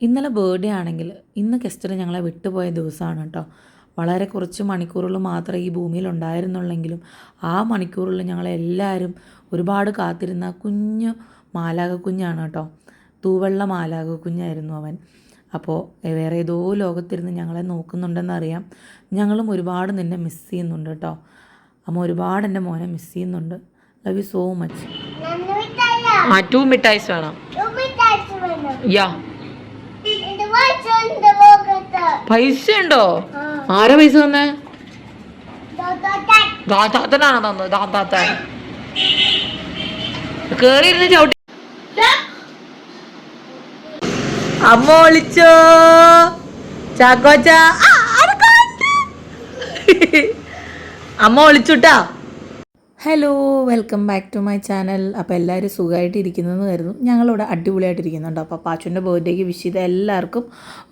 ഇന്നലെ ബേർഡേ ആണെങ്കിൽ ഇന്ന് കെസ്റ്റർ ഞങ്ങളെ വിട്ടുപോയ ദിവസമാണ് കേട്ടോ വളരെ കുറച്ച് മണിക്കൂറുകൾ മാത്രമേ ഈ ഭൂമിയിൽ ഉണ്ടായിരുന്നുള്ളെങ്കിലും ആ മണിക്കൂറിൽ ഞങ്ങളെല്ലാവരും ഒരുപാട് കാത്തിരുന്ന കുഞ്ഞു മാലാക കുഞ്ഞാണ് കേട്ടോ തൂവെള്ള മാലാക കുഞ്ഞായിരുന്നു അവൻ. അപ്പോൾ വേറെ ഏതോ ലോകത്തിരുന്ന് ഞങ്ങളെ നോക്കുന്നുണ്ടെന്നറിയാം. ഞങ്ങളും ഒരുപാട് നിന്നെ മിസ് ചെയ്യുന്നുണ്ട് കേട്ടോ അമ്മ ഒരുപാട് എന്റെ മോനെ മിസ് ചെയ്യുന്നുണ്ട്. Love you so much. ആ ടു മിഠായിസ് വേണം. ഒരു മിഠായി വേണം. യാ. പൈസ ഉണ്ടോ. ആരാ പൈസ തന്നേ? തോത്തോട്ടാൻ. ദാതാത്തനാണ് തന്നത്? ദാത്താത്ത കേറിയിരുന്ന് ചവിട്ടി. അമ്മ ഒളിച്ചോ ചാക്കോച്ച അമ്മ വിളിച്ചുട്ടാ. Hello welcome back to my channel അപ്പോൾ എല്ലാവരും സുഖമായിട്ട് ഇരിക്കുന്നതെന്ന് കരുതുന്നു. ഞങ്ങളിവിടെ അടിപൊളിയായിട്ട് ഇരിക്കുന്നുണ്ട്. അപ്പോൾ പാച്ചുവിന്റെ ബർത്ത്ഡേക്ക് വിഷ് ചെയ്ത എല്ലാവർക്കും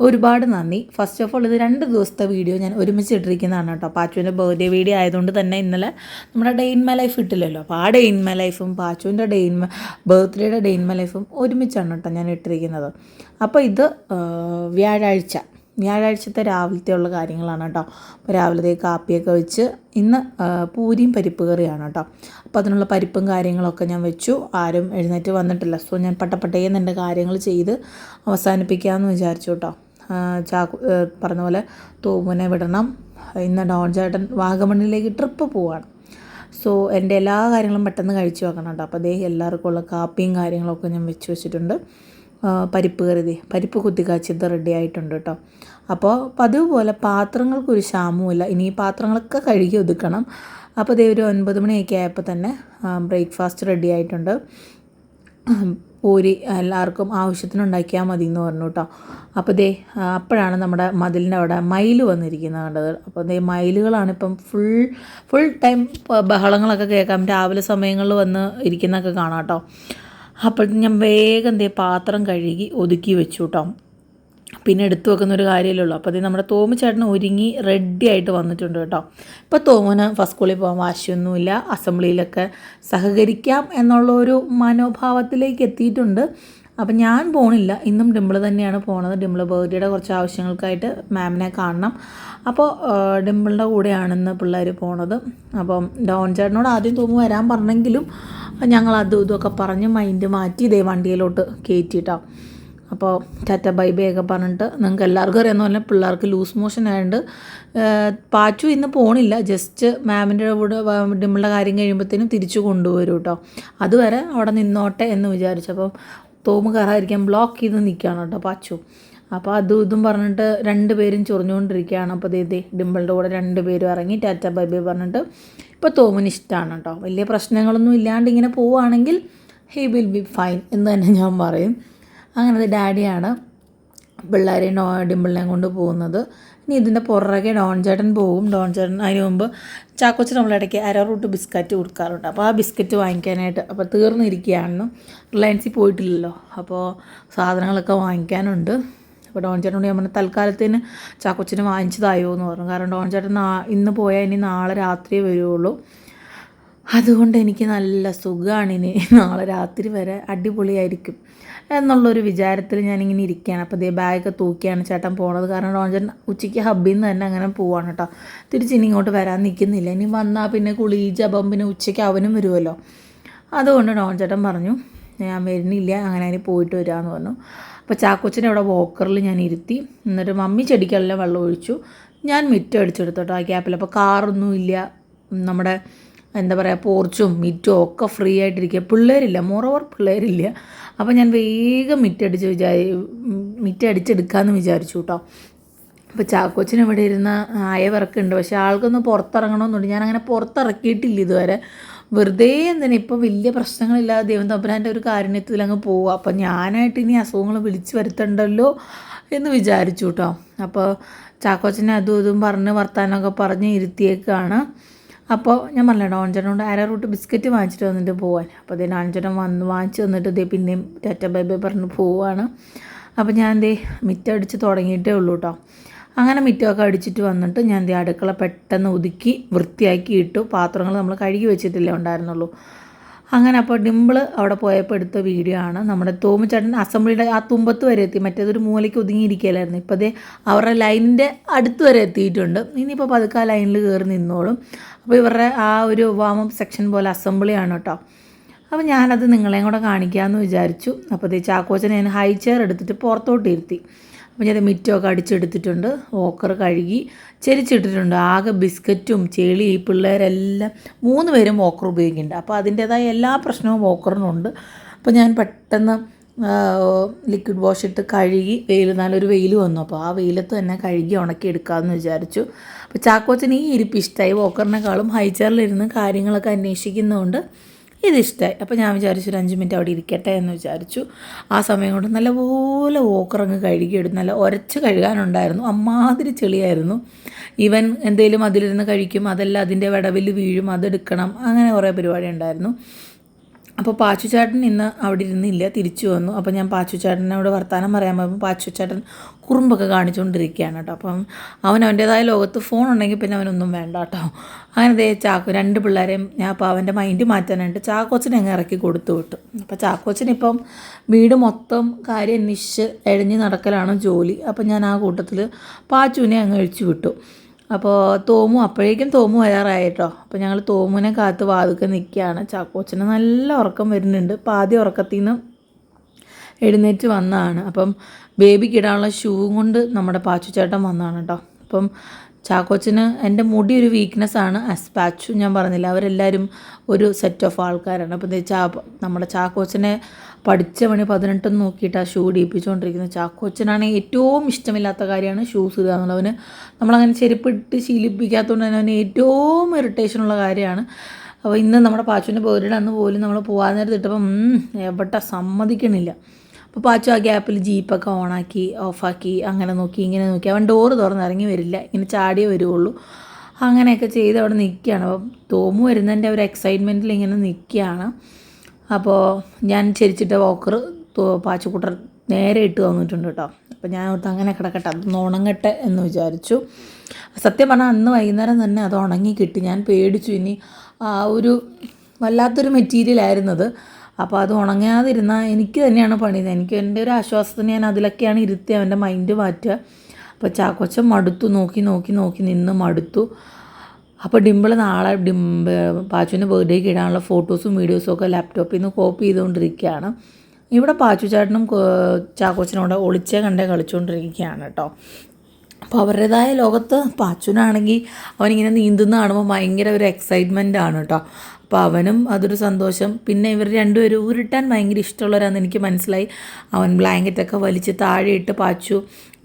ഒരുപാട് നന്ദി. ഫസ്റ്റ് ഓഫ് ഓൾ ഇത് രണ്ട് ദിവസത്തെ വീഡിയോ ഞാൻ ഒരുമിച്ച് ഇട്ടിരിക്കുന്നതാണ് കേട്ടോ. പാച്ചുവിന്റെ ബർത്ത്ഡേ വീഡിയോ ആയതുകൊണ്ട് തന്നെ ഇന്നലെ നമ്മുടെ ഡേ ഇൻ മൈ ലൈഫ് ഇട്ടില്ലല്ലോ. അപ്പോൾ ആ ഡേ ഇൻ മൈ ലൈഫും പാച്ചുവിന്റെ ഡേ ഇൻ ബർത്ത്ഡേയുടെ ഡേ ഇൻ മൈ ലൈഫും ഒരുമിച്ചാണ് കേട്ടോ ഞാൻ ഇട്ടിരിക്കുന്നത്. അപ്പോൾ ഇത് വ്യാഴാഴ്ച. വ്യാഴാഴ്ചത്തെ രാവിലത്തെ ഉള്ള കാര്യങ്ങളാണ് കേട്ടോ. അപ്പോൾ രാവിലത്തെ കാപ്പിയൊക്കെ വെച്ച് ഇന്ന് പൂരിയും പരിപ്പ് കറിയാണ് കേട്ടോ. അപ്പോൾ അതിനുള്ള പരിപ്പും കാര്യങ്ങളൊക്കെ ഞാൻ വെച്ചു. ആരും എഴുന്നേറ്റ് വന്നിട്ടില്ല. സോ ഞാൻ പട്ടപ്പട്ടേന്ന് എന്റെ കാര്യങ്ങൾ ചെയ്ത് അവസാനിപ്പിക്കാമെന്ന് വിചാരിച്ചു കേട്ടോ. ചാക്കു പറഞ്ഞ പോലെ തോമുനെ വിടണം. ഇന്ന് ഡോൺ ചേട്ടൻ വാഗമണ്ണിലേക്ക് ട്രിപ്പ് പോവാണ്. സോ എന്റെ എല്ലാ കാര്യങ്ങളും പെട്ടെന്ന് കഴിച്ചു വെക്കണം കേട്ടോ. അപ്പോൾ അതേ എല്ലാവർക്കും ഉള്ള കാപ്പിയും കാര്യങ്ങളൊക്കെ ഞാൻ വെച്ച് വെച്ചിട്ടുണ്ട്. പരിപ്പ് ദേ പരിപ്പ് കുത്തിക്കാച്ചത് റെഡി ആയിട്ടുണ്ട് കേട്ടോ. അപ്പോൾ പതിവ് പോലെ പാത്രങ്ങൾക്കൊരു ക്ഷാമവുമില്ല. ഇനി ഈ പാത്രങ്ങളൊക്കെ കഴുകി ഒതുക്കണം. അപ്പോൾ ദേ ഒരു ഒൻപത് മണിയൊക്കെ ആയപ്പോൾ തന്നെ ബ്രേക്ക്ഫാസ്റ്റ് റെഡി ആയിട്ടുണ്ട്. പൂരി എല്ലാവർക്കും ആവശ്യത്തിനുണ്ടാക്കിയാൽ മതി എന്ന് പറഞ്ഞു കേട്ടോ. അപ്പോൾ ദേ അപ്പോഴാണ് നമ്മുടെ മതിലിന്റെ അവിടെ മയിൽ വന്നിരിക്കുന്നത് കണ്ടത്. അപ്പോൾ ദേ മയിലുകളാണ് ഇപ്പം ഫുൾ ഫുൾ ടൈം ബഹളങ്ങളൊക്കെ കേൾക്കാം. രാവിലെ സമയങ്ങളിൽ വന്ന് ഇരിക്കുന്നതൊക്കെ കാണാം കേട്ടോ. അപ്പോൾ ഞാൻ വേഗം ദേ പാത്രം കഴുകി ഒതുക്കി വെച്ചു കേട്ടോ. പിന്നെ എടുത്തു വെക്കുന്ന ഒരു കാര്യമല്ലേ ഉള്ളൂ. അപ്പോൾ അത് നമ്മുടെ തോമു ചേട്ടൻ ഒരുങ്ങി റെഡി ആയിട്ട് വന്നിട്ടുണ്ട് കേട്ടോ. ഇപ്പോൾ തോമുന് ഫസ്റ്റ് സ്കൂളിൽ പോകാൻ വാശിയൊന്നുമില്ല. അസംബ്ലിയിലൊക്കെ സഹകരിക്കാം എന്നുള്ള ഒരു മനോഭാവത്തിലേക്ക് എത്തിയിട്ടുണ്ട്. അപ്പം ഞാൻ പോണില്ല. ഇന്നും ഡിമ്പിൾ തന്നെയാണ് പോണത്. ഡിമ്പിൾ ബർത്ത്ഡേയുടെ കുറച്ച് ആവശ്യങ്ങൾക്കായിട്ട് മാമിനെ കാണണം. അപ്പോൾ ഡിമ്പിളിന്റെ കൂടെയാണെന്ന് പിള്ളേർ പോണത്. അപ്പം ഡോൺ ചേട്ടനോട് ആദ്യം തോമു വരാൻ പറഞ്ഞെങ്കിലും ഞങ്ങൾ അതും ഇതുമൊക്കെ പറഞ്ഞ് മൈൻഡ് മാറ്റി ഇതേ വണ്ടിയിലോട്ട് കയറ്റിയിട്ടാണ് അപ്പോൾ ടാറ്റ ബൈ ബൈ ഒക്കെ പറഞ്ഞിട്ട് നിങ്ങൾക്ക് എല്ലാവർക്കും അറിയാവുന്ന പോലെ പിള്ളേർക്ക് ലൂസ് മോഷൻ ആയതുകൊണ്ട് പാച്ചു ഇന്ന് പോണില്ല. ജസ്റ്റ് മാമിന്റെ കൂടെ ഡിമ്മിളുടെ കാര്യം കഴിയുമ്പോഴത്തേനും തിരിച്ചു കൊണ്ടുവരും കേട്ടോ അതുവരെ അവിടെ നിന്നോട്ടെ എന്ന് വിചാരിച്ചു. അപ്പം തോമ് കയറാതിരിക്കാൻ ബ്ലോക്ക് ചെയ്ത് നിൽക്കുകയാണ് കേട്ടോ പാച്ചു. അപ്പോൾ അതും ഇതും പറഞ്ഞിട്ട് രണ്ട് പേരും ചൊറിഞ്ഞുകൊണ്ടിരിക്കുകയാണ്. അപ്പോൾ ദേ ഡിമ്പിളുടെ കൂടെ രണ്ട് പേരും ഇറങ്ങി ടാറ്റ ബൈ ബൈ പറഞ്ഞിട്ട് ഇപ്പോൾ തോമിന് ഇഷ്ടമാണ് കേട്ടോ വലിയ പ്രശ്നങ്ങളൊന്നും ഇല്ലാണ്ട് ഇങ്ങനെ പോവുകയാണെങ്കിൽ ഹി വിൽ ബി ഫൈൻ എന്ന് തന്നെ ഞാൻ പറയും. അങ്ങനെ ഡാഡിയാണ് പിള്ളേരെ നോ ഡിമ്പിളിനെയും കൊണ്ട് പോകുന്നത്. ഇനി ഇതിന്റെ പുറകെ ഡോൺ ചേട്ടൻ പോവും ഡോൺ ചേട്ടൻ അതിന് മുമ്പ് ചാക്കോച്ചൻ നമ്മളിടയ്ക്ക് അര റൂട്ട് ബിസ്ക്കറ്റ് കൊടുക്കാറുണ്ട്. അപ്പോൾ ആ ബിസ്ക്കറ്റ് വാങ്ങിക്കാനായിട്ട് അപ്പോൾ തീർന്നിരിക്കുകയാണെന്ന് റിലയൻസിൽ പോയിട്ടില്ലല്ലോ. അപ്പോൾ സാധനങ്ങളൊക്കെ വാങ്ങിക്കാനുണ്ട്. അപ്പോൾ ഡോൺ ചേട്ടനോട് ഞാൻ പറഞ്ഞു തൽക്കാലത്തിന് ചാക്കോച്ചന് വാങ്ങിച്ചതായോ എന്ന് പറഞ്ഞു. കാരണം ഡോൺ ചേട്ടൻ നാ ഇന്ന് പോയാൽ ഇനി നാളെ രാത്രിയേ വരുള്ളൂ. അതുകൊണ്ട് എനിക്ക് നല്ല സുഖമാണ് ഇനി നാളെ രാത്രി വരെ അടിപൊളിയായിരിക്കും. എന്നുള്ളൊരു വിചാരത്തിൽ ഞാനിങ്ങനെ ഇരിക്കുകയാണ്. അപ്പോൾ ഇതേ ബാഗൊക്കെ തൂക്കിയാണ് ചേട്ടൻ പോണത്. കാരണം റോഞ്ചൻ ഉച്ചയ്ക്ക് ഹബ്ബിൽ നിന്ന് തന്നെ അങ്ങനെ പോവാണ് കേട്ടോ. തിരിച്ചിനി ഇങ്ങോട്ട് വരാൻ നിൽക്കുന്നില്ല. ഇനി വന്നാൽ പിന്നെ കുളി ജപം പിന്നെ ഉച്ചയ്ക്ക് അവനും വരുമല്ലോ അതുകൊണ്ട് ഡോൺ ചേട്ടൻ പറഞ്ഞു ഞാൻ വരുന്നില്ല. അങ്ങനെ അതിന് പോയിട്ട് വരാമെന്ന് പറഞ്ഞു. അപ്പോൾ ചാക്കോച്ചനെ അവിടെ വോക്കറിൽ ഞാൻ ഇരുത്തി. എന്നിട്ട് മമ്മി ചെടിക്കെല്ലാം വെള്ളം ഒഴിച്ചു. ഞാൻ മിറ്റം അടിച്ചെടുത്തോട്ടോ ആ ഗ്യാപ്പിൽ. അപ്പോൾ കാറൊന്നും ഇല്ല. നമ്മുടെ എന്താ പറയുക പോർച്ചും മിറ്റും ഒക്കെ ഫ്രീ ആയിട്ടിരിക്കുക. പിള്ളേരില്ല. മോറോവർ പിള്ളേരില്ല. അപ്പോൾ ഞാൻ വേഗം മിറ്റടിച്ച് വിചാരി മിറ്റടിച്ചെടുക്കാമെന്ന് വിചാരിച്ചു കേട്ടോ അപ്പോൾ ചാക്കോച്ചൻ ഇവിടെ ഇരുന്ന അയവിറക്കുണ്ട് പക്ഷെ ആൾക്കൊന്ന് പുറത്തിറങ്ങണമെന്നുണ്ട് ഞാൻ അങ്ങനെ പുറത്തിറക്കിയിട്ടില്ല ഇതുവരെ. വെറുതെ എന്തിനാ? ഇപ്പോൾ വലിയ പ്രശ്നങ്ങളില്ലാതെ ദൈവം തമ്പുരാന്റെ ഒരു കാരുണ്യത്തിൽ അങ്ങ് പോവുക അപ്പോൾ ഞാനായിട്ട് ഇനി അസുഖങ്ങൾ വിളിച്ചു വരുത്തണ്ടല്ലോ എന്ന് വിചാരിച്ചു കേട്ടോ അപ്പോൾ ചാക്കോച്ചനെ അതും ഇതും പറഞ്ഞ് വർത്താനമൊക്കെ പറഞ്ഞ് ഇരുത്തിയേക്കാണ്. അപ്പോൾ ഞാൻ പറഞ്ഞോ അഞ്ചനോട് അര റൂട്ട് ബിസ്ക്കറ്റ് വാങ്ങിച്ചിട്ട് വന്നിട്ട് പോവാൻ. അപ്പോൾ അതേ ഡോൺചേട്ടൻ വന്ന് വാങ്ങിച്ച് വന്നിട്ട് ഇതേ പിന്നെയും ടാറ്റ ബൈ ബൈ പറഞ്ഞ് പോവുകയാണ് അപ്പോൾ ഞാൻ എന്തേ മിറ്റം അടിച്ച് തുടങ്ങിയിട്ടേ ഉള്ളൂ കേട്ടോ അങ്ങനെ മിറ്റമൊക്കെ അടിച്ചിട്ട് വന്നിട്ട് ഞാൻ എന്തേ അടുക്കള പെട്ടെന്ന് ഒതുക്കി വൃത്തിയാക്കി ഇട്ടു. പാത്രങ്ങൾ നമ്മൾ കഴുകി വെച്ചിട്ടില്ലേ ഉണ്ടായിരുന്നുള്ളൂ. അങ്ങനെ അപ്പോൾ ഡിമ്പിൾ അവിടെ പോയപ്പോൾ എടുത്ത വീഡിയോ ആണ്. നമ്മുടെ തോമുചേട്ടൻ അസംബ്ലിയുടെ ആ തുമ്പത്ത് വരെ എത്തി. മറ്റേതൊരു മൂലയ്ക്ക് ഒതുങ്ങിയിരിക്കുകയല്ലായിരുന്നു ഇപ്പോൾ അതേ അവരുടെ ലൈനിന്റെ അടുത്ത് വരെ എത്തിയിട്ടുണ്ട്. ഇനിയിപ്പോൾ പതുക്കെ ആ ലൈനിൽ കയറി നിന്നോളും. അപ്പോൾ ഇവരുടെ ആ ഒരു വാമപ്പ് സെക്ഷൻ പോലെ അസംബ്ലിയാണ് കേട്ടോ. അപ്പോൾ ഞാനത് നിങ്ങളെയും കൂടെ കാണിക്കാമെന്ന് വിചാരിച്ചു. അപ്പോൾ ദേ ചാക്കോച്ചനെ ഞാൻ ഹൈ ചെയർ എടുത്തിട്ട് പുറത്തോട്ട് ഇരുത്തി. അപ്പോൾ ഞാൻ മിറ്റമൊക്കെ അടിച്ചെടുത്തിട്ടുണ്ട്. ഓക്കർ കഴുകി ചെരിച്ചിട്ടിട്ടുണ്ട്. ആകെ ബിസ്ക്കറ്റും ചെളി ഈ പിള്ളേരെല്ലാം മൂന്ന് പേരും ഓക്കർ ഉപയോഗിക്കുന്നുണ്ട്. അപ്പോൾ അതിന്റേതായ എല്ലാ പ്രശ്നവും ഓക്കറിനുണ്ട് അപ്പോൾ ഞാൻ പെട്ടെന്ന് ലിക്വിഡ് വാഷ് ഇട്ട് കഴുകി വെയിൽ നല്ലൊരു വെയിൽ വന്നു. അപ്പോൾ ആ വെയിലത്ത് തന്നെ കഴുകി ഉണക്കി എടുക്കാമെന്ന് വിചാരിച്ചു. അപ്പോൾ ചാക്കോച്ചന് ഈ ഇരിപ്പ് ഇഷ്ടമായി വോക്കറിനേക്കാളും ഹൈ ചെയറിലിരുന്ന് കാര്യങ്ങളൊക്കെ അന്വേഷിക്കുന്നതുകൊണ്ട് ഇതിഷ്ടമായി അപ്പോൾ ഞാൻ വിചാരിച്ചു ഒരു അഞ്ച് മിനിറ്റ് അവിടെ ഇരിക്കട്ടെ എന്ന് വിചാരിച്ചു. ആ സമയം കൊണ്ട് നല്ലപോലെ ഓക്കറങ്ങ് കഴുകിയെടുത്ത് നല്ല ഒരച്ച് കഴുകാനുണ്ടായിരുന്നു. അമ്മാതിരി ചെളിയായിരുന്നു. ഇവൻ എന്തെങ്കിലും അതിലിരുന്ന് കഴിക്കും അതെല്ലാം അതിന്റെ വിടവിൽ വീഴും അതെടുക്കണം അങ്ങനെ കുറേ പരിപാടി ഉണ്ടായിരുന്നു. അപ്പോൾ പാച്ചുചേട്ടൻ ഇന്ന് അവിടെ ഇരുന്നില്ല തിരിച്ചു വന്നു. അപ്പോൾ ഞാൻ പാച്ചുചേട്ടനോട് വർത്തമാനം പറയാൻ പോയപ്പോൾ പാച്ചുചേട്ടൻ കുറുമ്പൊക്കെ കാണിച്ചുകൊണ്ടിരിക്കുകയാണ് കേട്ടോ. അപ്പം അവൻ അവന്റേതായ ലോകത്ത് ഫോൺ ഉണ്ടെങ്കിൽ പിന്നെ അവനൊന്നും വേണ്ട കേട്ടോ. അങ്ങനെ ദേ ചാക്കോ രണ്ട് പിള്ളേരെയും ഞാൻ അപ്പോൾ അവന്റെ മൈൻഡ് മാറ്റാനായിട്ട് ചാക്കോച്ചനെ അങ്ങ് ഇറക്കി കൊടുത്തു വിട്ടു. അപ്പോൾ ചാക്കോച്ചനിപ്പം വീട് മൊത്തം കാര്യം അന്വേഷിച്ച് എഴഞ്ഞ് നടക്കലാണ് ജോലി. അപ്പം ഞാൻ ആ കൂട്ടത്തിൽ പാച്ചുവിനെ അങ്ങ് അഴിച്ചു വിട്ടു. അപ്പോൾ തോമു അപ്പോഴേക്കും തോമു വരാറായിട്ടോ. അപ്പോൾ ഞങ്ങൾ തോമുവിനെ കാത്ത് വാതുക്കെ നിൽക്കുകയാണ് ചാക്കോച്ചന് നല്ല ഉറക്കം വരുന്നുണ്ട്. അപ്പോൾ ആദ്യം ഉറക്കത്തിൽ നിന്ന് എഴുന്നേറ്റ് വന്നതാണ്. അപ്പം ബേബിക്ക് ഇടാനുള്ള ഷൂ കൊണ്ട് നമ്മുടെ പാച്ചുചേട്ടൻ വന്നതാണ് കേട്ടോ അപ്പം ചാക്കോച്ചന് എന്റെ മുടി ഒരു വീക്ക്നെസ് ആണ്. അസ്പാച്ചു ഞാൻ പറഞ്ഞില്ല അവരെല്ലാവരും ഒരു സെറ്റ് ഓഫ് ആൾക്കാരാണ്. അപ്പോൾ ചാ നമ്മുടെ ചാക്കോച്ചനെ പഠിച്ച പണി പതിനെട്ടെന്ന് നോക്കിയിട്ട് ആ ഷൂ ഇടിപ്പിച്ചുകൊണ്ടിരിക്കുന്നത് ചാക്കോച്ചനാണ് ഏറ്റവും ഇഷ്ടമില്ലാത്ത കാര്യമാണ് ഷൂസ് ഇടുക എന്നുള്ളവന്. നമ്മളങ്ങനെ ചെരുപ്പിട്ട് ശീലിപ്പിക്കാത്തതുകൊണ്ട് തന്നെ അവന് ഏറ്റവും ഇറിറ്റേഷനുള്ള കാര്യമാണ്. അപ്പോൾ ഇന്ന് നമ്മുടെ പാച്ചുവിന്റെ ബേർഡേ അന്ന് പോലും നമ്മൾ പോകാൻ നേരത്ത് ഇട്ടപ്പം എവിടെ സമ്മതിക്കണില്ല. അപ്പോൾ പാച്ചു ആ ഗ്യാപ്പിൽ ജീപ്പൊക്കെ ഓണാക്കി ഓഫാക്കി അങ്ങനെ നോക്കി ഇങ്ങനെ നോക്കി. അവൻ ഡോറ് തുറന്ന് ഇറങ്ങി വരില്ല. ഇങ്ങനെ ചാടിയേ വരുള്ളൂ അങ്ങനെയൊക്കെ ചെയ്ത് അവിടെ നിൽക്കുകയാണ് അപ്പോൾ തോമു വരുന്നതിന്റെ ഒരു എക്സൈറ്റ്മെന്റിൽ ഇങ്ങനെ നിൽക്കുകയാണ് അപ്പോൾ ഞാൻ ചെരിച്ചിട്ട വോക്കർ പാച്ചുക്കുട്ടർ നേരെ ഇട്ട് തന്നിട്ടുണ്ട് കേട്ടോ. അപ്പോൾ ഞാൻ ഓർത്ത് അങ്ങനെ കിടക്കട്ടെ അതൊന്ന് ഉണങ്ങട്ടെ എന്ന് വിചാരിച്ചു. സത്യം പറഞ്ഞാൽ അന്ന് വൈകുന്നേരം തന്നെ അത് ഉണങ്ങി കിട്ടി. ഞാൻ പേടിച്ചു. ഇനി ആ ഒരു വല്ലാത്തൊരു മെറ്റീരിയലായിരുന്നത് അപ്പോൾ അത് ഉണങ്ങാതിരുന്നാൽ എനിക്ക് തന്നെയാണ് പണിത് എനിക്ക് എന്റെ ഒരു ആശ്വാസത്തിന് ഞാൻ അതിലൊക്കെയാണ് ഇരുത്തി അവന്റെ മൈൻഡ് മാറ്റുക. അപ്പോൾ ചാക്കൊച്ച മടുത്തു. നോക്കി നോക്കി നോക്കി നിന്ന് മടുത്തു. അപ്പോൾ ഡിമ്പിൾ നാളെ ഡിംബ് പാച്ചുവിന്റെ ബർത്ത്ഡേക്ക് ഇടാനുള്ള ഫോട്ടോസും വീഡിയോസും ഒക്കെ ലാപ്ടോപ്പിൽ നിന്ന് കോപ്പി ചെയ്തുകൊണ്ടിരിക്കുകയാണ് ഇവിടെ പാച്ചു ചാട്ടനും ചാക്കോച്ചനും കൂടെ ഒളിച്ചേ കണ്ടേ കളിച്ചുകൊണ്ടിരിക്കുകയാണ് കേട്ടോ അപ്പോൾ അവരുടേതായ ലോകത്ത് പാച്ചുനാണെങ്കിൽ അവനിങ്ങനെ നീന്തുന്ന കാണുമ്പോൾ ഭയങ്കര ഒരു എക്സൈറ്റ്മെന്റ് ആണ് കേട്ടോ അപ്പോൾ അവനും അതൊരു സന്തോഷം. പിന്നെ ഇവർ രണ്ടുപേരും ഉരുട്ടാൻ ഭയങ്കര ഇഷ്ടമുള്ളവരാണെന്ന് എനിക്ക് മനസ്സിലായി. അവൻ ബ്ലാങ്കറ്റൊക്കെ വലിച്ച് താഴെ ഇട്ട് പാച്ചു.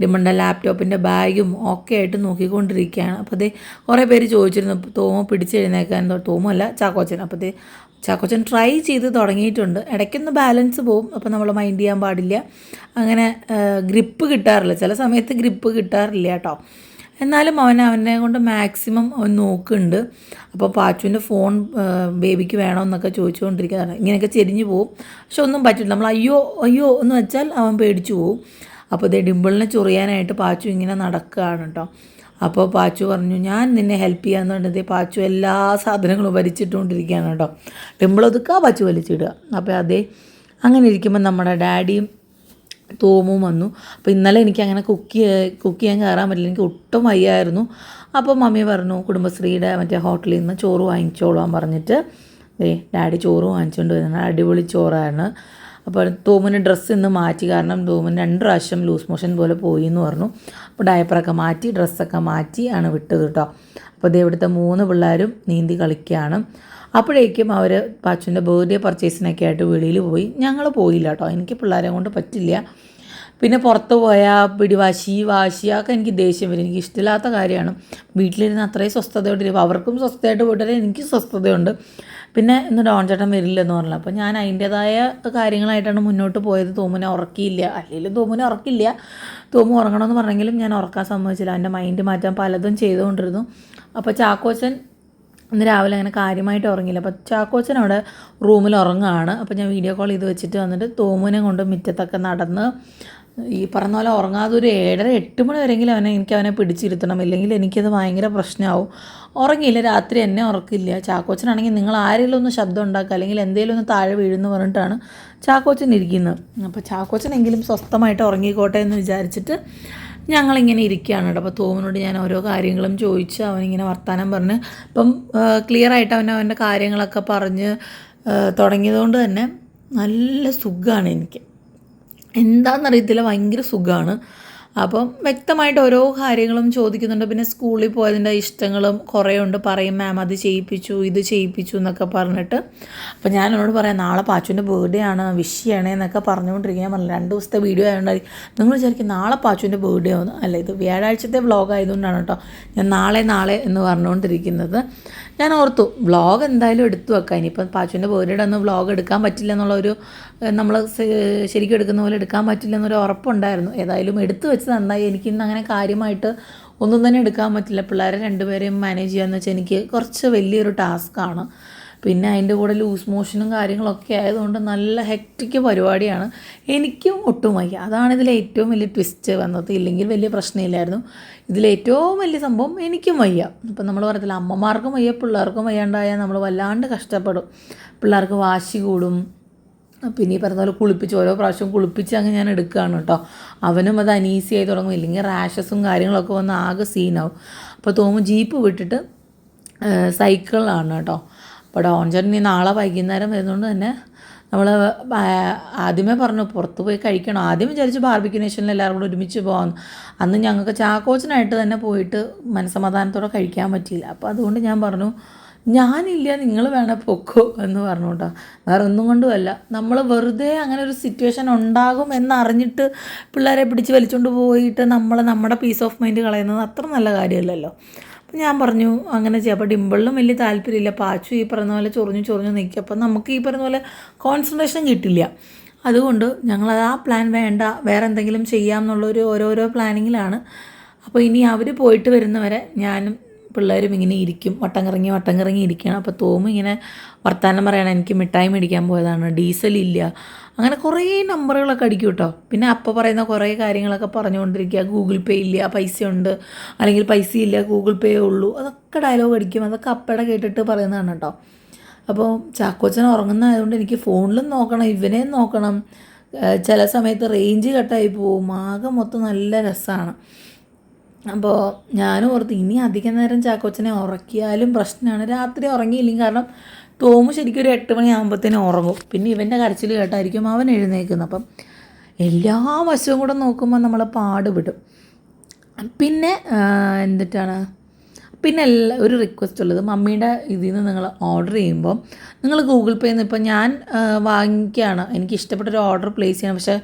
ഡിമണ്ട ലാപ്ടോപ്പിന്റെ ബാഗും ഒക്കെ ആയിട്ട് നോക്കിക്കൊണ്ടിരിക്കുകയാണ്. അപ്പോൾ അതേ കുറേ പേര് ചോദിച്ചിരുന്നു തോമ പിടിച്ചെഴുന്നേക്കാൻ തോമല്ല ചാക്കോച്ചൻ. അപ്പോൾ അതേ ചാക്കോച്ചൻ ട്രൈ ചെയ്ത് തുടങ്ങിയിട്ടുണ്ട്. ഇടയ്ക്കൊന്ന് ബാലൻസ് പോവും അപ്പോൾ നമ്മൾ മൈൻഡ് ചെയ്യാൻ പാടില്ല. അങ്ങനെ ഗ്രിപ്പ് കിട്ടാറില്ല. ചില സമയത്ത് ഗ്രിപ്പ് കിട്ടാറില്ല കേട്ടോ. എന്നാലും അവൻ അവനെ കൊണ്ട് മാക്സിമം അവൻ നോക്കുന്നുണ്ട്. അപ്പോൾ പാച്ചുവിന്റെ ഫോൺ ബേബിക്ക് വേണമെന്നൊക്കെ ചോദിച്ചുകൊണ്ടിരിക്കുകയാണ്. ഇങ്ങനെയൊക്കെ ചെരിഞ്ഞു പോവും. പക്ഷെ ഒന്നും പറ്റില്ല. നമ്മൾ അയ്യോ അയ്യോ എന്ന് വെച്ചാൽ അവൻ പേടിച്ചു പോവും. അപ്പോൾ ഇതേ ഡിമ്പിളിനെ ചൊറിയാനായിട്ട് പാച്ചു ഇങ്ങനെ നടക്കുകയാണ് കേട്ടോ അപ്പോൾ പാച്ചു പറഞ്ഞു ഞാൻ നിന്നെ ഹെൽപ്പ് ചെയ്യാന്ന് പറഞ്ഞത് പാച്ചു എല്ലാ സാധനങ്ങളും വലിച്ചിട്ടുകൊണ്ടിരിക്കുകയാണ് കേട്ടോ ഡിമ്പിൾ ഒതുക്കാ പാച്ചു വലിച്ചിടുക. അപ്പോൾ അതേ അങ്ങനെ ഇരിക്കുമ്പോൾ നമ്മുടെ ഡാഡിയും തോമും വന്നു. അപ്പോൾ ഇന്നലെ എനിക്ക് അങ്ങനെ കുക്ക് കുക്ക് ചെയ്യാൻ കയറാൻ പറ്റില്ല. എനിക്ക് ഒട്ടും വയ്യായിരുന്നു. അപ്പോൾ മമ്മി പറഞ്ഞു കുടുംബശ്രീയുടെ മറ്റേ ഹോട്ടലിൽ നിന്ന് ചോറ് വാങ്ങിച്ചോളാൻ പറഞ്ഞിട്ട് ഏ ഡാഡി ചോറ് വാങ്ങിച്ചുകൊണ്ട് വരുന്നത് അടിപൊളി ചോറാണ്. അപ്പോൾ തോമിന് ഡ്രസ്സ് ഇന്ന് മാറ്റി. കാരണം തോമിന് രണ്ട് പ്രാവശ്യം ലൂസ് മോഷൻ പോലെ പോയി എന്ന് പറഞ്ഞു. അപ്പോൾ ഡയപ്പറൊക്കെ മാറ്റി ഡ്രസ്സൊക്കെ മാറ്റി ആണ് വിട്ടത് കേട്ടോ. അപ്പോൾ ഇത് ഇവിടുത്തെ മൂന്ന് പിള്ളേരും നീന്തി കളിക്കുകയാണ്. അപ്പോഴേക്കും അവർ പാച്ചുവിന്റെ ബർത്ത്ഡേ പർച്ചേസിനൊക്കെ ആയിട്ട് വെളിയിൽ പോയി. ഞങ്ങൾ പോയില്ല കേട്ടോ. എനിക്ക് പിള്ളേരെ കൊണ്ട് പറ്റില്ല. പിന്നെ പുറത്ത് പോയാൽ പിടിവാശി വാശി ഒക്കെ എനിക്ക് ദേഷ്യം വരും. എനിക്ക് ഇഷ്ടമില്ലാത്ത കാര്യമാണ്. വീട്ടിലിരുന്ന് അത്രയും സ്വസ്ഥതയോടെ ഇരിക്കും. അവർക്കും സ്വസ്ഥമായിട്ട് പോയിട്ടില്ല എനിക്ക് സ്വസ്ഥതയുണ്ട്. പിന്നെ ഇന്ന് ഡോൺ ചേട്ടൻ വരില്ലെന്ന് പറഞ്ഞു അപ്പോൾ ഞാൻ അതിന്റേതായ കാര്യങ്ങളായിട്ടാണ് മുന്നോട്ട് പോയത്. തോമുനെ ഉറക്കിയില്ല. അല്ലെങ്കിലും തോമുനെ ഉറക്കില്ല തോമു ഉറങ്ങണമെന്ന് പറഞ്ഞെങ്കിലും ഞാൻ ഉറക്കാൻ സമ്മതിച്ചില്ല. എന്റെ മൈൻഡ് മാറ്റാൻ പലതും ചെയ്തുകൊണ്ടിരുന്നു. അപ്പോൾ ചാക്കോച്ചൻ ഇന്ന് രാവിലെ അങ്ങനെ കാര്യമായിട്ട് ഉറങ്ങിയില്ല. അപ്പോൾ ചാക്കോച്ചൻ അവിടെ റൂമിൽ ഉറങ്ങുകയാണ്. അപ്പോൾ ഞാൻ വീഡിയോ കോൾ ചെയ്ത് വെച്ചിട്ട് വന്നിട്ട് തോമുനെ കൊണ്ട് മുറ്റത്തൊക്കെ നടന്ന് ഈ പറഞ്ഞ പോലെ ഉറങ്ങാതെ ഒരു ഏഴര എട്ട് മണി വരെയെങ്കിലും അവനെ എനിക്ക് അവനെ പിടിച്ചിരുത്തണം. ഇല്ലെങ്കിൽ എനിക്കത് ഭയങ്കര പ്രശ്നമാവും. ഉറങ്ങിയില്ല രാത്രി എന്നെ ഉറക്കില്ല. ചാക്കോച്ചനാണെങ്കിൽ നിങ്ങൾ ആരെങ്കിലും ഒന്ന് ശബ്ദം ഉണ്ടാക്കുക. അല്ലെങ്കിൽ എന്തെങ്കിലും ഒന്ന് താഴെ വീഴുന്നു പറഞ്ഞിട്ടാണ് ചാക്കോച്ചൻ ഇരിക്കുന്നത്. അപ്പോൾ ചാക്കോച്ചനെങ്കിലും സ്വസ്ഥമായിട്ട് ഉറങ്ങിക്കോട്ടെ എന്ന് വിചാരിച്ചിട്ട് ഞങ്ങളിങ്ങനെ ഇരിക്കുകയാണ് കേട്ടോ. അപ്പോൾ തോമനോട് ഞാൻ ഓരോ കാര്യങ്ങളും ചോദിച്ച് അവനിങ്ങനെ വർത്തമാനം പറഞ്ഞ് ഇപ്പം ക്ലിയർ ആയിട്ട് അവൻ അവന്റെ കാര്യങ്ങളൊക്കെ പറഞ്ഞ് തുടങ്ങിയതുകൊണ്ട് തന്നെ നല്ല സുഖമാണ് എനിക്ക്. എന്താണെന്നറിയത്തില്ല ഭയങ്കര സുഖമാണ് അപ്പം വ്യക്തമായിട്ട് ഓരോ കാര്യങ്ങളും ചോദിക്കുന്നുണ്ട്. പിന്നെ സ്കൂളിൽ പോയതിന്റെ ഇഷ്ടങ്ങളും കുറേ ഉണ്ട് പറയും മാം അത് ചെയ്യിപ്പിച്ചു ഇത് ചെയ്യിപ്പിച്ചു എന്നൊക്കെ പറഞ്ഞിട്ട്. അപ്പം ഞാൻ എന്നോട് പറയാം നാളെ പാച്ചുവിന്റെ ബർത്ത്ഡേ ആണ് വിഷ് ചെയ്യണേ എന്നൊക്കെ പറഞ്ഞുകൊണ്ടിരിക്കുക ഞാൻ പറഞ്ഞു രണ്ട് ദിവസത്തെ വീഡിയോ ആയതുകൊണ്ട് നിങ്ങൾ വിചാരിക്കും നാളെ പാച്ചുവിന്റെ ബർത്ത്ഡേ ആണ് അല്ല ഇത് വ്യാഴാഴ്ചത്തെ വ്ളോഗ് ആയതുകൊണ്ടാണ് കേട്ടോ ഞാൻ നാളെ നാളെ എന്ന് പറഞ്ഞുകൊണ്ടിരിക്കുന്നത്. ഞാൻ ഓർത്തു വ്ളോഗ് എന്തായാലും എടുത്തു വെക്കാം. ഇനിയിപ്പം പാച്ചുവിന്റെ പേരുടെ അന്ന് വ്ളോഗ് എടുക്കാൻ പറ്റില്ല എന്നുള്ളൊരു നമ്മൾ ശരിക്കും എടുക്കുന്ന പോലെ എടുക്കാൻ പറ്റില്ല എന്നൊരു ഉറപ്പുണ്ടായിരുന്നു. ഏതായാലും എടുത്തു വെച്ച് നന്നായി. എനിക്കിന്ന് അങ്ങനെ കാര്യമായിട്ട് ഒന്നും തന്നെ എടുക്കാൻ പറ്റില്ല. പിള്ളേരെ രണ്ടുപേരെയും മാനേജ് ചെയ്യാമെന്ന് വെച്ചാൽ എനിക്ക് കുറച്ച് വലിയൊരു ടാസ്ക്കാണ് പിന്നെ അതിന്റെ കൂടെ ലൂസ് മോഷനും കാര്യങ്ങളൊക്കെ ആയതുകൊണ്ട് നല്ല ഹെക്റ്റിക് പരിപാടിയാണ്. എനിക്കും ഒട്ടുമായി അതാണ് ഇതിൽ ഏറ്റവും വലിയ ട്വിസ്റ്റ് വന്നത്. ഇല്ലെങ്കിൽ വലിയ പ്രശ്നമില്ലായിരുന്നു. ഇതിൽ ഏറ്റവും വലിയ സംഭവം എനിക്കും വയ്യ. ഇപ്പം നമ്മൾ പറയത്തില്ല അമ്മമാർക്കും വയ്യ പിള്ളേർക്കും വയ്യാണ്ടായാൽ നമ്മൾ വല്ലാണ്ട് കഷ്ടപ്പെടും. പിള്ളേർക്ക് വാശി കൂടും. പിന്നെ ഈ പറഞ്ഞ പോലെ കുളിപ്പിച്ച് ഓരോ പ്രാവശ്യം കുളിപ്പിച്ച് അങ്ങ് ഞാൻ എടുക്കുകയാണ് കേട്ടോ. അവനും അത് അനീസി ആയി തുടങ്ങും. ഇല്ലെങ്കിൽ റാഷസും കാര്യങ്ങളൊക്കെ വന്ന് ആകെ സീനാവും. അപ്പോൾ തോമു ജീപ്പ് വിട്ടിട്ട് സൈക്കിളിലാണ് കേട്ടോ. അപ്പോൾ ഡോൺചേട്ടൻ ഈ നാളെ വൈകുന്നേരം വരുന്നതുകൊണ്ട് തന്നെ നമ്മൾ ആദ്യമേ പറഞ്ഞു പുറത്ത് പോയി കഴിക്കണം. ആദ്യം വിചാരിച്ചു ബാർബിക്യൂ നേഷനിൽ എല്ലാവരും കൂടെ ഒരുമിച്ച് പോകാമെന്ന് അന്ന് ഞങ്ങൾക്ക് ചാക്കോച്ചനായിട്ട് തന്നെ പോയിട്ട് മനസ്സമാധാനത്തോടെ കഴിക്കാൻ പറ്റിയില്ല. അപ്പോൾ അതുകൊണ്ട് ഞാൻ പറഞ്ഞു ഞാനില്ല നിങ്ങൾ വേണേൽ പൊക്കോ എന്ന് പറഞ്ഞു കേട്ടോ. വേറെ ഒന്നും കൊണ്ടുമല്ല നമ്മൾ വെറുതെ അങ്ങനെ ഒരു സിറ്റുവേഷൻ ഉണ്ടാകും എന്നറിഞ്ഞിട്ട് പിള്ളേരെ പിടിച്ച് വലിച്ചുകൊണ്ട് പോയിട്ട് നമ്മൾ നമ്മുടെ പീസ് ഓഫ് മൈൻഡ് കളയുന്നത് അത്ര നല്ല കാര്യമല്ലല്ലോ. ഞാൻ പറഞ്ഞു അങ്ങനെ ചെയ്യാം. അപ്പോൾ ഡിമ്പിളിനും വലിയ താല്പര്യമില്ല. പാച്ചു ഈ പറയുന്ന പോലെ ചൊറിഞ്ഞു ചൊറിഞ്ഞു നിൽക്കുക അപ്പം നമുക്ക് ഈ പറയുന്ന പോലെ കോൺസെൻട്രേഷൻ കിട്ടില്ല. അതുകൊണ്ട് ഞങ്ങളത് ആ പ്ലാൻ വേണ്ട. വേറെ എന്തെങ്കിലും ചെയ്യാം എന്നുള്ളൊരു ഓരോരോ പ്ലാനിങ്ങിലാണ് അപ്പോൾ ഇനി അവർ പോയിട്ട് വരുന്നവരെ ഞാനും പിള്ളേരും ഇങ്ങനെ ഇരിക്കും. വട്ടം കറങ്ങി വട്ടം കറങ്ങി ഇരിക്കുകയാണ്. അപ്പോൾ തോമും ഇങ്ങനെ വർത്താനം പറയണം എനിക്ക് മിഠായി മേടിക്കാൻ പോയതാണ് ഡീസൽ ഇല്ല. അങ്ങനെ കുറേ നമ്പറുകളൊക്കെ അടിക്കും കേട്ടോ. പിന്നെ അപ്പോൾ പറയുന്ന കുറേ കാര്യങ്ങളൊക്കെ പറഞ്ഞുകൊണ്ടിരിക്കുക. ഗൂഗിൾ പേ ഇല്ല പൈസ ഉണ്ട് അല്ലെങ്കിൽ പൈസ ഇല്ല ഗൂഗിൾ പേ ഉള്ളൂ. അതൊക്കെ ഡയലോഗ് അടിക്കും. അതൊക്കെ അപ്പയുടെ കേട്ടിട്ട് പറയുന്നതാണ് കേട്ടോ. അപ്പോൾ ചാക്കോച്ചൻ ഉറങ്ങുന്നതായതുകൊണ്ട് എനിക്ക് ഫോണിലും നോക്കണം ഇവനെയും നോക്കണം. ചില സമയത്ത് റേഞ്ച് കട്ടായി പോവും ആകെ മൊത്തം നല്ല രസമാണ് അപ്പോൾ ഞാനും ഓർത്ത് ഇനി അധികം നേരം ചാക്കോച്ചനെ ഉറക്കിയാലും പ്രശ്നമാണ്. രാത്രി ഉറങ്ങിയില്ലെങ്കിൽ കാരണം തോമു ശരിക്കും ഒരു എട്ട് മണിയാകുമ്പോഴത്തേനും ഉറങ്ങും. പിന്നെ ഇവന്റെ കരച്ചിൽ കേട്ടായിരിക്കും അവൻ എഴുന്നേക്കുന്നത് അപ്പം എല്ലാ വശവും കൂടെ നോക്കുമ്പോൾ നമ്മൾ പാടുപെടും പിന്നെ എന്തിട്ടാണ്? പിന്നെ എല്ലാ ഒരു റിക്വസ്റ്റ് ഉള്ളത്. മമ്മിയുടെ ഇതിൽ നിന്ന് നിങ്ങൾ ഓർഡർ ചെയ്യുമ്പോൾ നിങ്ങൾ ഗൂഗിൾ പേയിൽ നിന്ന് ഇപ്പം ഞാൻ വാങ്ങിക്കുകയാണ് എനിക്ക് ഇഷ്ടപ്പെട്ട ഒരു ഓർഡർ പ്ലേസ് ചെയ്യണം. പക്ഷേ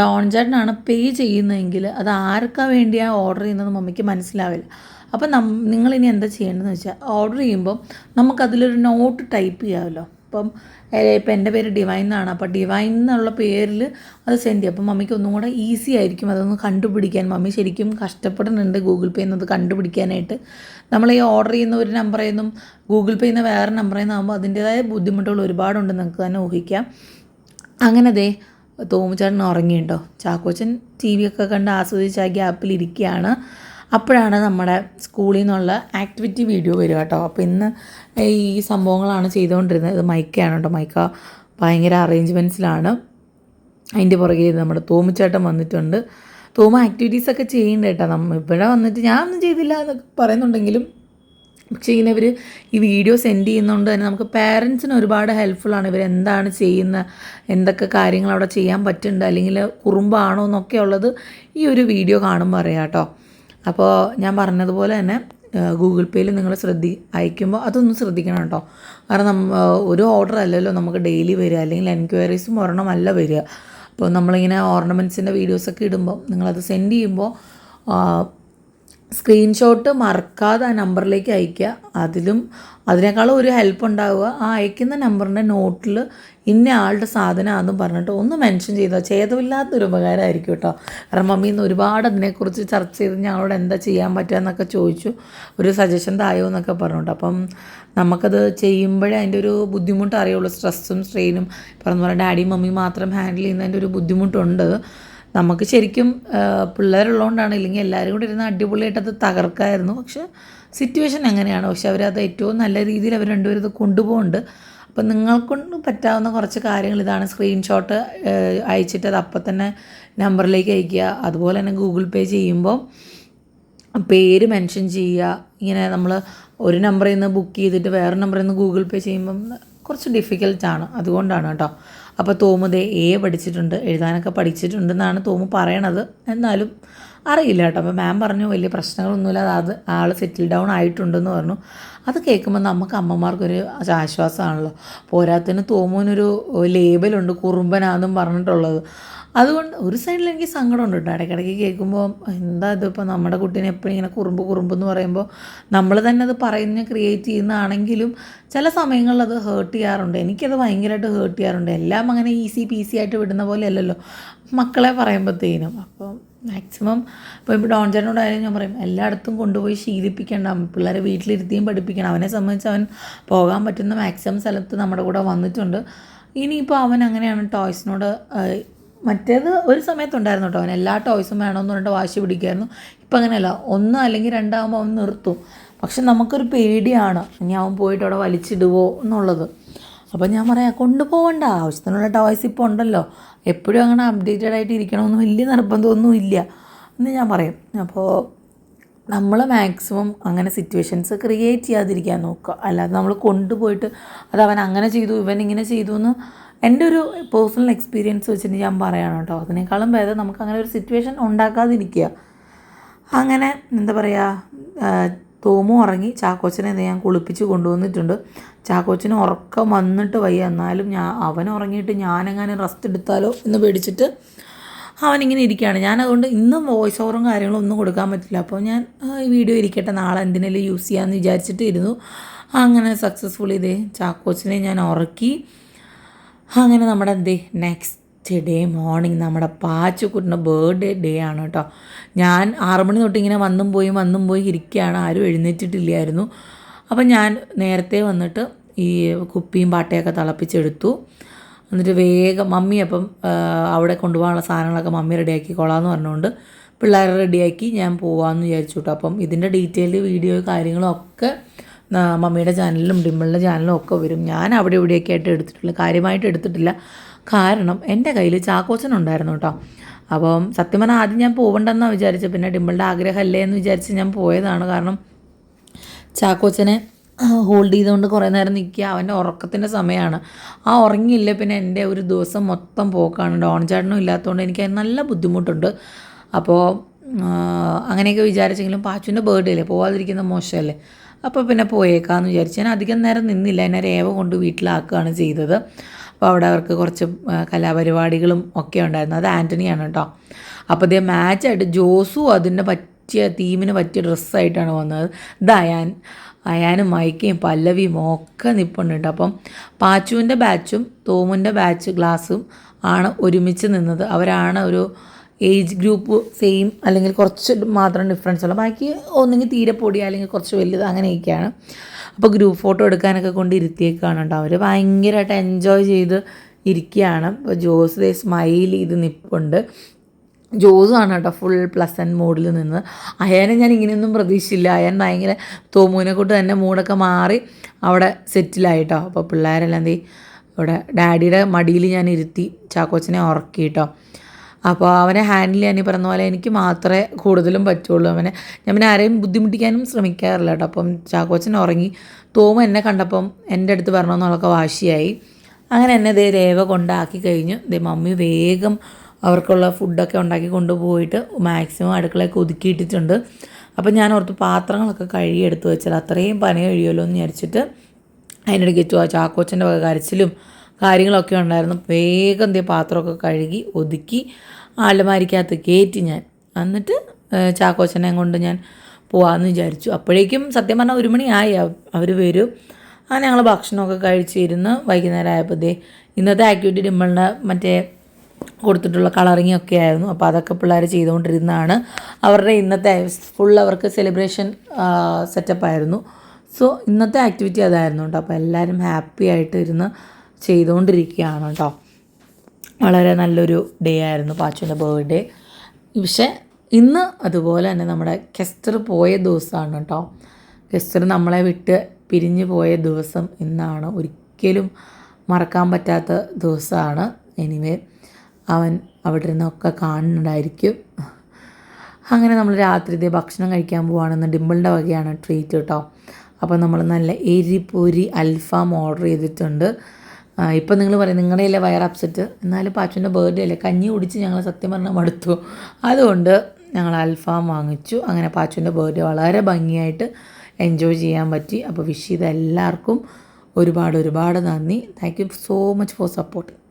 ഡോൺ ചേട്ടനാണ് പേ ചെയ്യുന്നതെങ്കിൽ അത് ആർക്കാ വേണ്ടിയാണ് ഓർഡർ ചെയ്യുന്നത് മമ്മിക്ക് മനസ്സിലാവില്ല. അപ്പോൾ നം ഇനി എന്താ ചെയ്യേണ്ടതെന്ന് വെച്ചാൽ ഓർഡർ ചെയ്യുമ്പോൾ നമുക്കതിലൊരു നോട്ട് ടൈപ്പ് ചെയ്യാമല്ലോ. അപ്പം ഇപ്പം എന്റെ പേര് ഡിവൈൻ എന്നാണ്. അപ്പോൾ ഡിവൈൻ എന്നുള്ള പേരിൽ അത് സെൻഡ് ചെയ്യും. അപ്പം മമ്മിക്ക് ഒന്നും കൂടെ ഈസി ആയിരിക്കും. അതൊന്ന് കണ്ടുപിടിക്കാൻ. മമ്മി ശരിക്കും കഷ്ടപ്പെടുന്നുണ്ട് ഗൂഗിൾ പേ എന്നത് കണ്ടുപിടിക്കാനായിട്ട്. നമ്മൾ ഈ ഓർഡർ ചെയ്യുന്ന ഒരു നമ്പറിൽ നിന്നും ഗൂഗിൾ പേ ചെയ്യുന്ന വേറെ നമ്പറിൽ നിന്നാകുമ്പോൾ അതിന്റേതായ ബുദ്ധിമുട്ടുകൾ ഒരുപാടുണ്ട് നിങ്ങൾക്ക് തന്നെ ഊഹിക്കാം. അങ്ങനെ ദേ തോമുചേട്ടൻ ഉറങ്ങിയിട്ടോ ചാക്കോച്ചൻ ടി വി ഒക്കെ കണ്ട് ആസ്വദിച്ച് ആ ഗ്യാപ്പിൽ ഇരിക്കുകയാണ്. അപ്പോഴാണ് നമ്മുടെ സ്കൂളിൽ നിന്നുള്ള ആക്ടിവിറ്റി വീഡിയോ വരിക കേട്ടോ അപ്പോൾ ഇന്ന് ഈ സംഭവങ്ങളാണ് ചെയ്തുകൊണ്ടിരുന്നത്. ഇത് മൈക്കയാണ് കേട്ടോ മൈക്ക ഭയങ്കര അറേഞ്ച്മെന്റ്സിലാണ് അതിന്റെ പുറകെ നമ്മുടെ തോമുച്ചേട്ടൻ വന്നിട്ടുണ്ട്. തോമ ആക്ടിവിറ്റീസ് ഒക്കെ ചെയ്യുന്നുണ്ട് കേട്ടോ. നമ്മൾ ഇവിടെ വന്നിട്ട് ഞാനൊന്നും ചെയ്തില്ല എന്നൊക്കെ പറയുന്നുണ്ടെങ്കിലും പക്ഷേ ഇങ്ങനെ ഇവർ ഈ വീഡിയോ സെൻഡ് ചെയ്യുന്നതുകൊണ്ട് തന്നെ നമുക്ക് പാരൻസിന് ഒരുപാട് ഹെൽപ്ഫുള്ളാണ് ഇവർ എന്താണ് ചെയ്യുന്നത് എന്തൊക്കെ കാര്യങ്ങൾ അവിടെ ചെയ്യാൻ പറ്റുന്നുണ്ട് അല്ലെങ്കിൽ കുറുമ്പാണോ എന്നൊക്കെ ഉള്ളത് ഈ ഒരു വീഡിയോ കാണുമ്പോൾ അറിയാം കേട്ടോ. അപ്പോൾ ഞാൻ പറഞ്ഞതുപോലെ തന്നെ ഗൂഗിൾ പേയിൽ നിങ്ങൾ ശ്രദ്ധി അയക്കുമ്പോൾ അതൊന്ന് ശ്രദ്ധിക്കണം കേട്ടോ. കാരണം ഒരു ഓർഡർ അല്ലല്ലോ നമുക്ക് ഡെയിലി വരിക. അല്ലെങ്കിൽ എൻക്വയറീസും ഒരെണ്ണമല്ല വരിക. അപ്പോൾ നമ്മളിങ്ങനെ ഓർണമെന്റ്സിന്റെ വീഡിയോസൊക്കെ ഇടുമ്പോൾ നിങ്ങളത് സെൻഡ് ചെയ്യുമ്പോൾ സ്ക്രീൻഷോട്ട് മറക്കാതെ ആ നമ്പറിലേക്ക് അയയ്ക്കുക. അതിലും അതിനേക്കാളും ഒരു ഹെൽപ്പ് ഉണ്ടാവുക. ആ അയക്കുന്ന നമ്പറിന്റെ നോട്ടിൽ ഇന്ന ആളുടെ സാധനമാണെന്നും പറഞ്ഞിട്ട് ഒന്ന് മെൻഷൻ ചെയ്തോ? ഛേദമില്ലാത്തൊരു ഉപകാരമായിരിക്കും കേട്ടോ. കാരണം മമ്മി ഇന്ന് ഒരുപാട് അതിനെക്കുറിച്ച് ചർച്ച ചെയ്ത് ഞങ്ങളോട് എന്താ ചെയ്യാൻ പറ്റുക എന്നൊക്കെ ചോദിച്ചു. ഒരു സജഷൻ തായോ എന്നൊക്കെ പറഞ്ഞിട്ട്. അപ്പം നമുക്കത് ചെയ്യുമ്പോഴേ അതിന്റെ ഒരു ബുദ്ധിമുട്ട് അറിയുള്ളൂ. സ്ട്രെസ്സും സ്ട്രെയിനും. പറഞ്ഞ പറഞ്ഞാൽ ഡാഡി മമ്മി മാത്രം ഹാൻഡിൽ ചെയ്യുന്നതിന്റെ ഒരു ബുദ്ധിമുട്ടുണ്ട്. നമുക്ക് ശരിക്കും പിള്ളേരുള്ളതുകൊണ്ടാണ്. ഇല്ലെങ്കിൽ എല്ലാവരും കൂടി ഇരുന്ന് അടിപൊളിയായിട്ട് അത് തകർക്കായിരുന്നു. പക്ഷെ സിറ്റുവേഷൻ എങ്ങനെയാണ്? പക്ഷെ അവരത് ഏറ്റവും നല്ല രീതിയിൽ അവർ രണ്ടുപേരും കൊണ്ടുപോകുന്നുണ്ട്. അപ്പം നിങ്ങൾക്കൊണ്ട് പറ്റാവുന്ന കുറച്ച് കാര്യങ്ങൾ ഇതാണ് സ്ക്രീൻഷോട്ട് അയച്ചിട്ട് അത് അപ്പം തന്നെ നമ്പറിലേക്ക് അയക്കുക അതുപോലെ തന്നെ ഗൂഗിൾ പേ ചെയ്യുമ്പോൾ പേര് മെൻഷൻ ചെയ്യുക. ഇങ്ങനെ നമ്മൾ ഒരു നമ്പറിൽ നിന്ന് ബുക്ക് ചെയ്തിട്ട് വേറെ നമ്പറിൽ നിന്ന് ഗൂഗിൾ പേ ചെയ്യുമ്പം കുറച്ച് ഡിഫിക്കൽട്ടാണ് അതുകൊണ്ടാണ് കേട്ടോ. അപ്പോൾ തോമുദേ എ പഠിച്ചിട്ടുണ്ട്. എഴുതാനൊക്കെ പഠിച്ചിട്ടുണ്ടെന്നാണ് തോമു പറയണത്. എന്നാലും അറിയില്ല കേട്ടോ. അപ്പോൾ മാം പറഞ്ഞു വലിയ പ്രശ്നങ്ങളൊന്നുമില്ല. അത് ആൾ സെറ്റിൽ ഡൗൺ ആയിട്ടുണ്ടെന്ന് പറഞ്ഞു. അത് കേൾക്കുമ്പോൾ നമുക്ക് അമ്മമാർക്കൊരു ആശ്വാസമാണല്ലോ പോരാത്തിന് തോമൂനൊരു ലേബലുണ്ട് കുറുമ്പനാന്നും പറഞ്ഞിട്ടുള്ളത്. അതുകൊണ്ട് ഒരു സൈഡിൽ എനിക്ക് സങ്കടമുണ്ട് കേട്ടോ. ഇടയ്ക്കിടയ്ക്ക് കേൾക്കുമ്പോൾ എന്താ ഇതിപ്പോൾ നമ്മുടെ കുട്ടീനെ എപ്പോഴും ഇങ്ങനെ കുറുമ്പ് കുറുമ്പ് എന്ന് പറയുമ്പോൾ നമ്മൾ തന്നെ അത് പറയുന്ന ക്രിയേറ്റ് ചെയ്യുന്നതാണെങ്കിലും ചില സമയങ്ങളിൽ അത് ഹേർട്ട് ചെയ്യാറുണ്ട്. എനിക്കത് ഭയങ്കരമായിട്ട് ഹേർട്ട് ചെയ്യാറുണ്ട്. എല്ലാം അങ്ങനെ ഈസി പീസി ആയിട്ട് വിടുന്ന പോലെ അല്ലല്ലോ മക്കളെ പറയുമ്പോഴത്തേനും അപ്പോൾ മാക്സിമം ഇപ്പോൾ ഇപ്പോൾ ഡോൺ ചേട്ടനോടായാലും ഞാൻ പറയും എല്ലായിടത്തും കൊണ്ടുപോയി ശീലിപ്പിക്കേണ്ട. പിള്ളേരെ വീട്ടിലിരുത്തിയും പഠിപ്പിക്കണം. അവനെ സംബന്ധിച്ച് അവൻ പോകാൻ പറ്റുന്ന മാക്സിമം സ്ഥലത്ത് നമ്മുടെ കൂടെ വന്നിട്ടുണ്ട്. ഇനിയിപ്പോൾ അവൻ അങ്ങനെയാണ് ടോയ്സിനോട് മറ്റേത് ഒരു സമയത്തുണ്ടായിരുന്നു കേട്ടോ അവൻ എല്ലാ ടോയ്സും വേണമെന്ന് പറഞ്ഞിട്ട് വാശി പിടിക്കുമായിരുന്നു ഇപ്പം അങ്ങനെയല്ല. ഒന്ന് അല്ലെങ്കിൽ രണ്ടാകുമ്പോൾ അവൻ നിർത്തും. പക്ഷെ നമുക്കൊരു പേടിയാണ്. ഇനി അവൻ പോയിട്ട് അവിടെ വലിച്ചിടുവോ എന്നുള്ളത്. അപ്പോൾ ഞാൻ പറയാം കൊണ്ടുപോകണ്ട ആവശ്യത്തിനുള്ള ടോയ്സ് ഇപ്പോൾ ഉണ്ടല്ലോ. എപ്പോഴും അങ്ങനെ അപ്ഡേറ്റഡ് ആയിട്ട് ഇരിക്കണമെന്ന് വലിയ നിർബന്ധമൊന്നും ഇല്ല. എന്ന് ഞാൻ പറയും. അപ്പോൾ നമ്മൾ മാക്സിമം അങ്ങനെ സിറ്റുവേഷൻസ് ക്രിയേറ്റ് ചെയ്യാതിരിക്കാൻ നോക്കുക. അല്ലാതെ നമ്മൾ കൊണ്ടുപോയിട്ട് അത് അവൻ അങ്ങനെ ചെയ്തു ഇവൻ ഇങ്ങനെ ചെയ്തു എന്ന് എന്റെ ഒരു പേഴ്സണൽ എക്സ്പീരിയൻസ് വെച്ചിട്ട് ഞാൻ പറയാണ് കേട്ടോ. അതിനേക്കാളും ഭേദം നമുക്ക് അങ്ങനെ ഒരു സിറ്റുവേഷൻ ഉണ്ടാക്കാതിരിക്കുക. അങ്ങനെ എന്താ പറയുക തോമു ഉറങ്ങി ചാക്കോച്ചനെ ഞാൻ കുളിപ്പിച്ച് കൊണ്ടുവന്നിട്ടുണ്ട്. ചാക്കോച്ചന് ഉറക്കം വന്നിട്ട് വയ്യ. എന്നാലും ഞാൻ അവൻ ഉറങ്ങിയിട്ട് ഞാനെങ്ങാനും റെസ്റ്റ് എടുത്താലോ എന്ന് പേടിച്ചിട്ട് അവനിങ്ങനെ ഇരിക്കുകയാണ്. ഞാൻ അതുകൊണ്ട് ഇന്നും വോയിസ് ഓവറും കാര്യങ്ങളും ഒന്നും കൊടുക്കാൻ പറ്റില്ല. അപ്പോൾ ഞാൻ ഈ വീഡിയോ ഇരിക്കട്ടെ നാളെ എന്തിനെങ്കിലും യൂസ് ചെയ്യാമെന്ന് വിചാരിച്ചിട്ട് ഇരുന്നു. അങ്ങനെ സക്സസ്ഫുള്ളി ഇതേ ചാക്കോച്ചനെ ഞാൻ ഉറക്കി. അങ്ങനെ നമ്മുടെ എന്തേ നെക്സ്റ്റ് ഡേ മോർണിംഗ് നമ്മുടെ പാച്ചുക്കുട്ടിന്റെ ബർത്ത്ഡേ ഡേ ആണ് കേട്ടോ. ഞാൻ ആറ് മണി തൊട്ട് ഇങ്ങനെ വന്നും പോയി വന്നും പോയി ഇരിക്കുകയാണ്. ആരും എഴുന്നേറ്റിട്ടില്ലായിരുന്നു. അപ്പം ഞാൻ നേരത്തെ വന്നിട്ട് ഈ കുപ്പിയും പാട്ടയൊക്കെ തിളപ്പിച്ചെടുത്തു. എന്നിട്ട് വേഗം മമ്മി അപ്പം അവിടെ കൊണ്ടുപോകാനുള്ള സാധനങ്ങളൊക്കെ മമ്മി റെഡിയാക്കിക്കോളാന്ന് പറഞ്ഞുകൊണ്ട് പിള്ളേരെ റെഡിയാക്കി ഞാൻ പോകാമെന്ന് വിചാരിച്ചു കേട്ടോ. അപ്പം ഇതിന്റെ ഡീറ്റെയിൽ വീഡിയോ കാര്യങ്ങളും ഒക്കെ മമ്മിയുടെ ചാനലിലും ഡിമ്പിളിന്റെ ചാനലിലും ഒക്കെ വരും. ഞാൻ അവിടെ ഇവിടെയൊക്കെ ആയിട്ട് എടുത്തിട്ടില്ല കാര്യമായിട്ട് എടുത്തിട്ടില്ല. കാരണം എന്റെ കയ്യിൽ ചാക്കോച്ചനുണ്ടായിരുന്നു കേട്ടോ. അപ്പം സത്യം പറഞ്ഞാൽ ആദ്യം ഞാൻ പോകണ്ടെന്നാണ് വിചാരിച്ചത്. പിന്നെ ഡിമ്പിളുടെ ആഗ്രഹം അല്ലേ എന്ന് വിചാരിച്ച് ഞാൻ പോയതാണ്. കാരണം ചാക്കോച്ചനെ ഹോൾഡ് ചെയ്തുകൊണ്ട് കുറേ നേരം നിൽക്കുക അവന്റെ ഉറക്കത്തിന്റെ സമയമാണ്. ആ ഉറങ്ങിയില്ല പിന്നെ എന്റെ ഒരു ദിവസം മൊത്തം പോക്കാണ്. ഡോൺ ഇല്ലാത്തതുകൊണ്ട് എനിക്ക് നല്ല ബുദ്ധിമുട്ടുണ്ട്. അപ്പോൾ അങ്ങനെയൊക്കെ വിചാരിച്ചെങ്കിലും പാച്ചുവിന്റെ ബർത്ത്ഡേ അല്ലേ? പോവാതിരിക്കുന്ന മോശമല്ലേ? അപ്പോൾ പിന്നെ പോയേക്കാമെന്ന് വിചാരിച്ചു ഞാൻ അധികം നേരം നിന്നില്ല. എന്നെ രേവ കൊണ്ട് വീട്ടിലാക്കുകയാണ് ചെയ്തത്. അപ്പോൾ അവിടെ അവർക്ക് കുറച്ച് കലാപരിപാടികളും ഒക്കെ ഉണ്ടായിരുന്നു. അത് ആന്റണിയാണ് കേട്ടോ. അപ്പോൾ ഇതേ മാച്ചായിട്ട് ജോസു അതിന്റെ പറ്റിയ തീമിന് പറ്റിയ ഡ്രസ്സായിട്ടാണ് വന്നത്. ഇത് അയാൻ അയാനും മൈക്കയും പല്ലവിയും ഒക്കെ നിൽപ്പുണ്ട് കേട്ടോ. അപ്പം പാച്ചുവിന്റെ ബാച്ചും തോമുന്റെ ബാച്ച് ഗ്ലാസും ആണ് ഒരുമിച്ച് നിന്നത്. അവരാണ് ഒരു ഏജ് ഗ്രൂപ്പ് സെയിം അല്ലെങ്കിൽ കുറച്ച് മാത്രം ഡിഫറൻസ് ഉള്ള. ബാക്കി ഒന്നെങ്കിൽ തീരെ പൊടി അല്ലെങ്കിൽ കുറച്ച് വലുത് അങ്ങനെയൊക്കെയാണ്. അപ്പോൾ ഗ്രൂപ്പ് ഫോട്ടോ എടുക്കാനൊക്കെ കൊണ്ട് ഇരുത്തിയേക്കാണ് കേട്ടോ. അവർ ഭയങ്കരമായിട്ട് എൻജോയ് ചെയ്ത് ഇരിക്കുകയാണ് അപ്പോൾ ജോസ് ദേ സ്മൈൽ ചെയ്ത് നിൽപ്പുണ്ട് ജോസാണ് കേട്ടോ ഫുൾ പ്ലസന്റ് മൂഡിൽ നിന്ന്. അയാനെ ഞാൻ ഇങ്ങനെയൊന്നും പ്രതീക്ഷിച്ചില്ല. അയാൻ ഭയങ്കര തോമൂനെ കൊണ്ട് തന്നെ മൂടൊക്കെ മാറി അവിടെ സെറ്റിലായിട്ടോ അപ്പോൾ പിള്ളേരെല്ലാം എന്ത് ഇവിടെ ഡാഡിയുടെ മടിയിൽ ഞാൻ ഇരുത്തി ചാക്കോച്ചനെ ഉറക്കി കേട്ടോ. അപ്പോൾ അവനെ ഹാൻഡിൽ ചെയ്യാൻ ഈ പറഞ്ഞ പോലെ എനിക്ക് മാത്രമേ കൂടുതലും പറ്റുള്ളൂ അവനെ. ഞാൻ പിന്നെ ആരെയും ബുദ്ധിമുട്ടിക്കാനും ശ്രമിക്കാറില്ല കേട്ടോ. അപ്പം ചാക്കോച്ചൻ ഉറങ്ങി. തോമ എന്നെ കണ്ടപ്പം എന്റെ അടുത്ത് വരണമെന്നുള്ളൊക്കെ വാശിയായി. അങ്ങനെ എന്നെ ദേ രേവ കൊണ്ടാക്കി കഴിഞ്ഞു. ദേ മമ്മി വേഗം അവർക്കുള്ള ഫുഡൊക്കെ ഉണ്ടാക്കി കൊണ്ടുപോയിട്ട് മാക്സിമം അടുക്കളയൊക്കെ ഒതുക്കിയിട്ടിട്ടുണ്ട് അപ്പം ഞാൻ ഓർത്ത് പാത്രങ്ങളൊക്കെ കഴുകി എടുത്തു വെച്ചാൽ അത്രയും പണി കഴിയുമല്ലോ എന്ന് വിചാരിച്ചിട്ട് അതിനിടയ്ക്ക് ചാക്കോച്ചന്റെ വക കരച്ചിലും കാര്യങ്ങളൊക്കെ ഉണ്ടായിരുന്നു. വേഗം ദേ പാത്രമൊക്കെ കഴുകി ഒതുക്കി അലമാരിക്കകത്ത് കയറ്റി ഞാൻ. എന്നിട്ട് ചാക്കോച്ചനെ കൊണ്ട് ഞാൻ പോവാമെന്ന് വിചാരിച്ചു. അപ്പോഴേക്കും സത്യം പറഞ്ഞാൽ ഒരു മണിയായി. അവർ വരും. അങ്ങനെ ഞങ്ങൾ ഭക്ഷണമൊക്കെ കഴിച്ചിരുന്ന് വൈകുന്നേരം ആയപ്പോഴത്തേ ഇന്നത്തെ ആക്ടിവിറ്റി ഡിമ്മളിന്റെ മറ്റേ കൊടുത്തിട്ടുള്ള കളറിങ് ഒക്കെ ആയിരുന്നു. അപ്പോൾ അതൊക്കെ പിള്ളേർ ചെയ്തുകൊണ്ടിരുന്നതാണ്. അവരുടെ ഇന്നത്തെ ഫുൾ അവർക്ക് സെലിബ്രേഷൻ സെറ്റപ്പ് ആയിരുന്നു. സോ ഇന്നത്തെ ആക്ടിവിറ്റി അതായിരുന്നു കേട്ടോ. അപ്പോൾ എല്ലാവരും ഹാപ്പി ആയിട്ട് ഇരുന്ന് ചെയ്തുകൊണ്ടിരിക്കുകയാണ് കേട്ടോ. വളരെ നല്ലൊരു ഡേ ആയിരുന്നു പാച്ചുവിന്റെ ബർത്ത്ഡേ പക്ഷേ ഇന്ന് അതുപോലെ തന്നെ നമ്മുടെ കെസ്റ്റർ പോയ ദിവസമാണ് കേട്ടോ. കെസ്റ്റർ നമ്മളെ വിട്ട് പിരിഞ്ഞു പോയ ദിവസം ഇന്നാണ്. ഒരിക്കലും മറക്കാൻ പറ്റാത്ത ദിവസമാണ്. എനിവേ അവൻ അവിടെ നിന്നൊക്കെ കാണുന്നുണ്ടായിരിക്കും. അങ്ങനെ നമ്മൾ രാത്രിത്തെ ഭക്ഷണം കഴിക്കാൻ പോവുകയാണെന്ന് ഡിമ്പിളിന്റെ വകയാണ് ട്രീറ്റ് കേട്ടോ. അപ്പോൾ നമ്മൾ നല്ല എരിപ്പൊരി അൽഫാം ഓർഡർ ചെയ്തിട്ടുണ്ട്. ഇപ്പം നിങ്ങൾ പറയും നിങ്ങളുടെ അല്ലേ വയർ അപ്സെറ്റ്? എന്നാലും പാച്ചുവിന്റെ ബർത്ത്ഡേ അല്ലേ? കഞ്ഞി കുടിച്ച് ഞങ്ങൾ സത്യം പറഞ്ഞാൽ മടുത്തു. അതുകൊണ്ട് ഞങ്ങൾ അൽഫാം വാങ്ങിച്ചു. അങ്ങനെ പാച്ചുവിന്റെ ബർത്ത്ഡേ വളരെ ഭംഗിയായിട്ട് എൻജോയ് ചെയ്യാൻ പറ്റി. അപ്പോൾ വിഷ് ചെയ്ത എല്ലാവർക്കും ഒരുപാട് ഒരുപാട് നന്ദി. Thank you so much for support